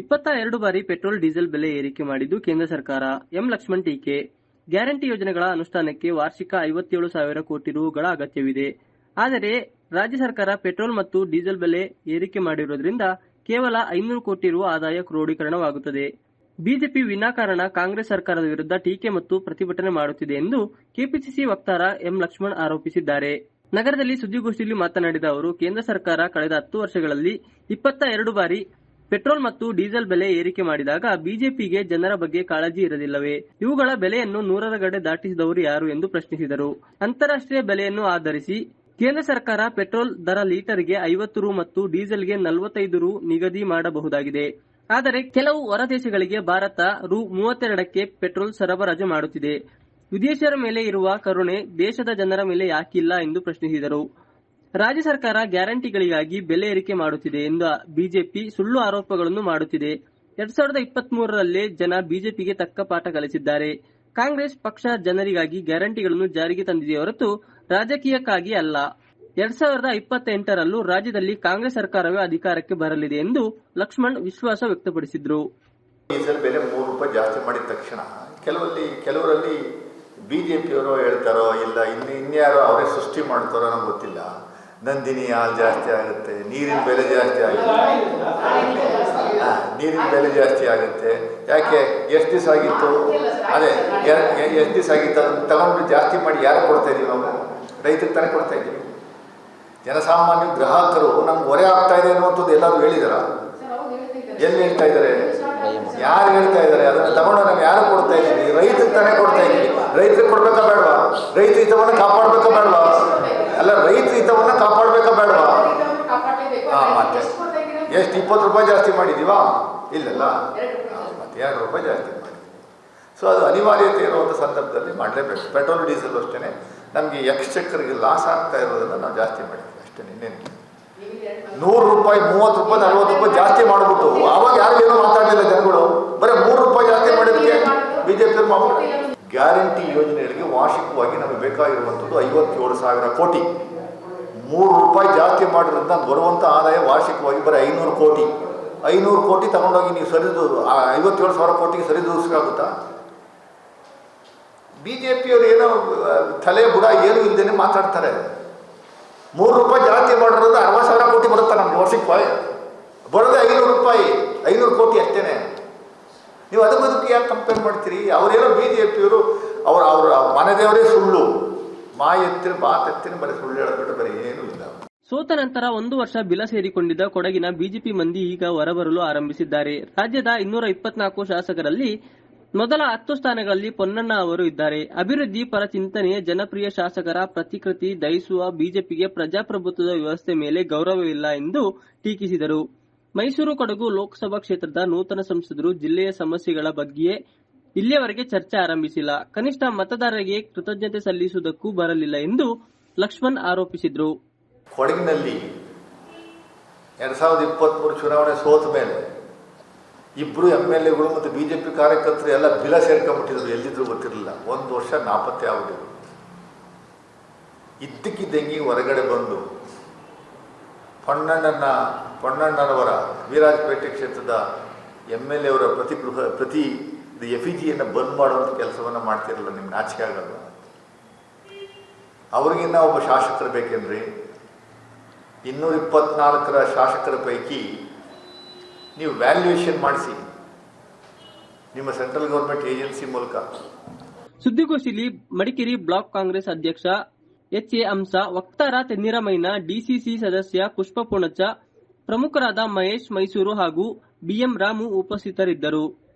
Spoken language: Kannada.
ಇಪ್ಪತ್ತ ಎರಡು ಬಾರಿ ಪೆಟ್ರೋಲ್, ಡೀಸೆಲ್ ಬೆಲೆ ಏರಿಕೆ ಮಾಡಿದ್ದು ಕೇಂದ್ರ ಸರ್ಕಾರ. ಎಂ. ಲಕ್ಷ್ಮಣ್ ಟೀಕೆ. ಗ್ಯಾರಂಟಿ ಯೋಜನೆಗಳ ಅನುಷ್ಠಾನಕ್ಕೆ ವಾರ್ಷಿಕ ಐವತ್ತೇಳು ಸಾವಿರ ಕೋಟಿ ರುಗಳ ಅಗತ್ಯವಿದೆ. ಆದರೆ ರಾಜ್ಯ ಸರ್ಕಾರ ಪೆಟ್ರೋಲ್ ಮತ್ತು ಡೀಸೆಲ್ ಬೆಲೆ ಏರಿಕೆ ಮಾಡಿರುವುದರಿಂದ ಕೇವಲ ಐನೂರು ಕೋಟಿ ರು ಆದಾಯ ಕ್ರೋಢೀಕರಣವಾಗುತ್ತದೆ ಬಿಜೆಪಿ ವಿನಾಕಾರಣ ಕಾಂಗ್ರೆಸ್ ಸರ್ಕಾರದ ವಿರುದ್ಧ ಟೀಕೆ ಮತ್ತು ಪ್ರತಿಭಟನೆ ಮಾಡುತ್ತಿದೆ ಎಂದು ಕೆಪಿಸಿಸಿ ವಕ್ತಾರ ಎಂ. ಲಕ್ಷ್ಮಣ್ ಆರೋಪಿಸಿದ್ದಾರೆ. ನಗರದಲ್ಲಿ ಸುದ್ದಿಗೋಷ್ಠಿಯಲ್ಲಿ ಮಾತನಾಡಿದ ಅವರು, ಕೇಂದ್ರ ಸರ್ಕಾರ ಕಳೆದ ಹತ್ತು ವರ್ಷಗಳಲ್ಲಿ ಇಪ್ಪತ್ತ ಎರಡು ಬಾರಿ ಪೆಟ್ರೋಲ್ ಮತ್ತು ಡೀಸೆಲ್ ಬೆಲೆ ಏರಿಕೆ ಮಾಡಿದಾಗ ಬಿಜೆಪಿಗೆ ಜನರ ಬಗ್ಗೆ ಕಾಳಜಿ ಇರಲಿಲ್ಲವೇ ಇವುಗಳ ಬೆಲೆಯನ್ನು ನೂರರ ಗಡೆ ದಾಟಿಸಿದವರು ಯಾರು ಎಂದು ಪ್ರಶ್ನಿಸಿದರು. ಅಂತಾರಾಷ್ಟ್ರೀಯ ಬೆಲೆಯನ್ನು ಆಧರಿಸಿ ಕೇಂದ್ರ ಸರ್ಕಾರ ಪೆಟ್ರೋಲ್ ದರ ಲೀಟರ್ಗೆ ಐವತ್ತು ರು ಮತ್ತು ಡೀಸೆಲ್ಗೆ ನಲವತ್ತೈದು ರು ನಿಗದಿ ಮಾಡಬಹುದಾಗಿದೆ. ಆದರೆ ಕೆಲವು ಹೊರ ದೇಶಗಳಿಗೆ ಭಾರತ ರು ಮೂವತ್ತೆರಡಕ್ಕೆ ಪೆಟ್ರೋಲ್ ಸರಬರಾಜು ಮಾಡುತ್ತಿದೆ. ವಿದೇಶಿಯರ ಮೇಲೆ ಇರುವ ಕರುಣೆ ದೇಶದ ಜನರ ಮೇಲೆ ಯಾಕಿಲ್ಲ ಎಂದು ಪ್ರಶ್ನಿಸಿದರು. ರಾಜ್ಯ ಸರ್ಕಾರ ಗ್ಯಾರಂಟಿಗಳಿಗಾಗಿ ಬೆಲೆ ಏರಿಕೆ ಮಾಡುತ್ತಿದೆ ಎಂದು ಬಿಜೆಪಿ ಸುಳ್ಳು ಆರೋಪಗಳನ್ನು ಮಾಡುತ್ತಿದೆ. ಎರಡ್ ಸಾವಿರದ ಇಪ್ಪತ್ತ್ ಮೂರರಲ್ಲೇ ಜನ ಬಿಜೆಪಿಗೆ ತಕ್ಕ ಪಾಠ ಕಲಿಸಿದ್ದಾರೆ. ಕಾಂಗ್ರೆಸ್ ಪಕ್ಷ ಜನರಿಗಾಗಿ ಗ್ಯಾರಂಟಿಗಳನ್ನು ಜಾರಿಗೆ ತಂದಿದೆ ಹೊರತು ರಾಜಕೀಯಕ್ಕಾಗಿ ಅಲ್ಲ. ಎರಡ್ ಸಾವಿರದ ಇಪ್ಪತ್ತೆಂಟರಲ್ಲೂ ರಾಜ್ಯದಲ್ಲಿ ಕಾಂಗ್ರೆಸ್ ಸರ್ಕಾರವೇ ಅಧಿಕಾರಕ್ಕೆ ಬರಲಿದೆ ಎಂದು ಲಕ್ಷ್ಮಣ್ ವಿಶ್ವಾಸ ವ್ಯಕ್ತಪಡಿಸಿದ್ರು. ಬೆಲೆ ಮೂರು ರೂಪಾಯಿ ಜಾಸ್ತಿ ಮಾಡಿದ ತಕ್ಷಣ ಕೆಲವಲ್ಲಿ ಕೆಲವರಲ್ಲಿ ಬಿಜೆಪಿಯವರು ಹೇಳ್ತಾರೋ ಇಲ್ಲ ಇನ್ನು ಇನ್ಯಾರೋ ಅವರೇ ಸೃಷ್ಟಿ ಮಾಡ್ತಾರೋ ನಮ್ಗೆ ಗೊತ್ತಿಲ್ಲ. ನಂದಿನಿ ಹಾಲು ಜಾಸ್ತಿ ಆಗುತ್ತೆ ನೀರಿನ ಬೆಲೆ ಜಾಸ್ತಿ ಆಗುತ್ತೆ. ನೀರಿನ ಬೆಲೆ ಜಾಸ್ತಿ ಆಗುತ್ತೆ. ಯಾಕೆ ಎಷ್ಟು ದಿವಸ ಆಗಿತ್ತು? ಅದೇ ಎಷ್ಟು ದಿವಸ ಆಗಿತ್ತು? ಅದನ್ನು ತಗೊಂಡು ಜಾಸ್ತಿ ಮಾಡಿ ಯಾರು ಕೊಡ್ತಾ ಇದೀವಿ ನಾವು? ರೈತರಿಗೆ ತಾನೇ ಕೊಡ್ತಾ ಇದ್ದೀವಿ ಜನಸಾಮಾನ್ಯ ಗ್ರಾಹಕರು ನಮ್ಗೆ ಹೊರೆ ಆಗ್ತಾ ಇದೆ ಅನ್ನುವಂಥದ್ದು ಎಲ್ಲರೂ ಹೇಳಿದಾರ. ಎಲ್ಲಿ ಹೇಳ್ತಾ ಇದ್ದಾರೆ ಯಾರು ಹೇಳ್ತಾ ಇದ್ದಾರೆ ಅದನ್ನು ತಗೊಂಡು ನಾವು ಯಾರು ಕೊಡ್ತಾ ಇದ್ದೀವಿ ರೈತರಿಗೆ ತಾನೇ ಕೊಡ್ತಾ ಇದ್ದೀವಿ ರೈತರಿಗೆ ಕೊಡ್ಬೇಕಾ ಬೇಡವಾ? ರೈತ ಹಿತವನ್ನ ಕಾಪಾಡ್ಬೇಕಾ ಬೇಡವಾ? ಅಲ್ಲ ರೈತ ಹಿತವನ್ನ ಕಾಪಾಡ್ಬೇಕಾ ಬೇಡವಾ? ಹಾ ಮತ್ತೆ. ಎಷ್ಟು ಇಪ್ಪತ್ತು ರೂಪಾಯಿ ಜಾಸ್ತಿ ಮಾಡಿದೀವಾ? ಇಲ್ಲಲ್ಲ? ಮತ್ತೆ ಎರಡು ರೂಪಾಯಿ ಜಾಸ್ತಿ ಮಾಡಿ ಸೊ ಅದು ಅನಿವಾರ್ಯತೆ ಇರುವಂಥ ಸಂದರ್ಭದಲ್ಲಿ ಮಾಡಲೇಬೇಕು. ಪೆಟ್ರೋಲ್ ಡೀಸೆಲ್ ಅಷ್ಟೇ ನಮಗೆ ಎಕ್ಸ್ಚಕ್ಕರ್ಗೆ ಲಾಸ್ ಆಗ್ತಾ ಇರೋದನ್ನು ನಾವು ಜಾಸ್ತಿ ಮಾಡಿದ್ವಿ ಅಷ್ಟೇ ಇನ್ನೇನು ನೂರು ರೂಪಾಯಿ ಮೂವತ್ತು ರೂಪಾಯಿ ನಲ್ವತ್ತು ರೂಪಾಯಿ ಜಾಸ್ತಿ ಮಾಡಿಬಿಟ್ಟು ಅವಾಗ ಯಾರು ಏನೂ ಮಾತಾಡಲಿಲ್ಲ ಜನಗಳು. ಬರೀ ಮೂರು ರೂಪಾಯಿ ಜಾಸ್ತಿ ಮಾಡಿದ್ದಕ್ಕೆ ಬಿ ಜೆ ಪಿ ಗ್ಯಾರಂಟಿ ಯೋಜನೆಗಳಿಗೆ ವಾರ್ಷಿಕವಾಗಿ ನಮಗೆ ಬೇಕಾಗಿರುವಂಥದ್ದು ಐವತ್ತೇಳು ಸಾವಿರ ಕೋಟಿ. ಮೂರು ರೂಪಾಯಿ ಜಾಸ್ತಿ ಮಾಡಿರೋದ್ರಿಂದ ಬರುವಂಥ ಆದಾಯ ವಾರ್ಷಿಕವಾಗಿ ಬರೀ ಐನೂರು ಕೋಟಿ. ಐನೂರು ಕೋಟಿ ತಗೊಂಡೋಗಿ ನೀವು ಸರಿದು ಐವತ್ತೇಳು ಸಾವಿರ ಕೋಟಿಗೆ ಸರಿದೂಗಿಸ್ಕಾಗುತ್ತಾ ಬಿ ಜೆ ಪಿಯವರು ಏನೋ ತಲೆ ಬುಡ ಏನು ಇಲ್ಲದೇ ಮಾತಾಡ್ತಾರೆ. ಮೂರು ರೂಪಾಯಿ ಜಾಸ್ತಿ ಮಾಡಿರೋದು ಅರವತ್ತು ಕೋಟಿ ಬರುತ್ತಾ ನಮ್ಗೆ ವರ್ಷಕ್ಕೆ ಬರೋದೇ ಐನೂರು ರೂಪಾಯಿ ಐನೂರು ಕೋಟಿ ಅಷ್ಟೇನೆ ನೀವು ಅದಕ್ಕೆ ಅದಕ್ಕೆ ಯಾಕೆ ಕಂಪೇರ್ ಮಾಡ್ತೀರಿ ಅವರೇನೋ ಅವರು ಅವರ ಮನೆ ದೇವರೇ ಸುಳ್ಳು. ಮಾಯತ್ತಿನ ಬಾತ್ ಎತ್ತಿನ, ಬರೀ ಸುಳ್ಳು ಹೇಳೋದ್ಬಿಟ್ಟು ಬರೀ ಏನೂ ಇಲ್ಲ. ಸೋತ ನಂತರ ಒಂದು ವರ್ಷ ಬಿಲ ಸೇರಿಕೊಂಡಿದ್ದ ಕೊಡಗಿನ ಬಿಜೆಪಿ ಮಂದಿ ಈಗ ಹೊರಬರಲು ಆರಂಭಿಸಿದ್ದಾರೆ. ರಾಜ್ಯದ ಇನ್ನೂರ ಇಪ್ಪತ್ನಾಲ್ಕು ಶಾಸಕರಲ್ಲಿ ಮೊದಲ ಹತ್ತು ಸ್ಥಾನಗಳಲ್ಲಿ ಪೊನ್ನಣ್ಣ ಅವರು ಇದ್ದಾರೆ. ಅಭಿವೃದ್ಧಿ ಪರ ಚಿಂತನೆ ಜನಪ್ರಿಯ ಶಾಸಕರ ಪ್ರತಿಕೃತಿ ದಹಿಸುವ ಬಿಜೆಪಿಗೆ ಪ್ರಜಾಪ್ರಭುತ್ವದ ವ್ಯವಸ್ಥೆ ಮೇಲೆ ಗೌರವವಿಲ್ಲ ಎಂದು ಟೀಕಿಸಿದರು. ಮೈಸೂರು ಕೊಡಗು ಲೋಕಸಭಾ ಕ್ಷೇತ್ರದ ನೂತನ ಸಂಸದರು ಜಿಲ್ಲೆಯ ಸಮಸ್ಯೆಗಳ ಬಗ್ಗೆಯೇ ಇಲ್ಲಿಯವರೆಗೆ ಚರ್ಚೆ ಆರಂಭಿಸಿಲ್ಲ. ಕನಿಷ್ಠ ಮತದಾರರಿಗೆ ಕೃತಜ್ಞತೆ ಸಲ್ಲಿಸುವುದಕ್ಕೂ ಬರಲಿಲ್ಲ ಎಂದು ಲಕ್ಷ್ಮಣ್ ಆರೋಪಿಸಿದ್ರು. ಕೊಡಗಿನಲ್ಲಿ ಎರಡ್ ಸಾವಿರದ ಇಪ್ಪತ್ತ್ಮೂರು ಚುನಾವಣೆ ಸೋತ ಮೇಲೆ ಇಬ್ಬರು ಎಂ ಎಲ್ ಎಗಳು ಮತ್ತು ಬಿಜೆಪಿ ಕಾರ್ಯಕರ್ತರು ಎಲ್ಲ ಬಿಲ ಸೇರ್ಕೊಂಡ್ಬಿಟ್ಟಿದ್ರು. ಎಲ್ಲಿದ್ರು ಗೊತ್ತಿರಲಿಲ್ಲ. ಒಂದು ವರ್ಷ ನಾಪತ್ತೆ ಆಗ್ಬಿಟ್ಟಿದ್ರು ಇದ್ದಕ್ಕಿದ್ದಂಗೆ ಹೊರಗಡೆ ಬಂದು ಪೊನ್ನಣ್ಣನ, ಪೊನ್ನಣ್ಣನವರ, ವೀರಾಜಪೇಟೆ ಕ್ಷೇತ್ರದ ಎಂ ಎಲ್ ಪ್ರತಿ ಪ್ರಹ ಪ್ರತಿ ಎಫಿಜಿಯನ್ನು ಬಂದ್ ಮಾಡುವಂಥ ಕೆಲಸವನ್ನು ಮಾಡ್ತಿರಲ್ಲ ನಿಮ್ಗೆ ನಾಚಿಕೆ ಆಗಲ್ಲ ಅವ್ರಿಗಿನ್ನ ಒಬ್ಬ ಶಾಸಕರು ಬೇಕೇನ್ರಿ? ಇನ್ನೂರ ಇಪ್ಪತ್ನಾಲ್ಕರ ಶಾಸಕರ ಪೈಕಿ ನೀವು ವ್ಯಾಲ್ಯೂಯೇಷನ್ ಮಾಡಿಸಿ. ನಿಮ್ಮ ಸೆಂಟ್ರಲ್ ಗೌರ್ಮೆಂಟ್ ಏಜೆನ್ಸಿ ಮೂಲಕ. ಸುದ್ದಿಗೋಷ್ಠಿಯಲ್ಲಿ ಮಡಿಕೇರಿ ಬ್ಲಾಕ್ ಕಾಂಗ್ರೆಸ್ ಅಧ್ಯಕ್ಷ ಎಚ್ ಎ ಹಂಸ, ವಕ್ತಾರ ತೆನ್ನಿರಮೈನ ಡಿಸಿಸಿ ಸದಸ್ಯ ಪುಷ್ಪ ಪುಣಚ ಪ್ರಮುಖರಾದ ಮಹೇಶ್ ಮೈಸೂರು ಹಾಗೂ ಬಿಎಂ ರಾಮು ಉಪಸ್ಥಿತರಿದ್ದರು.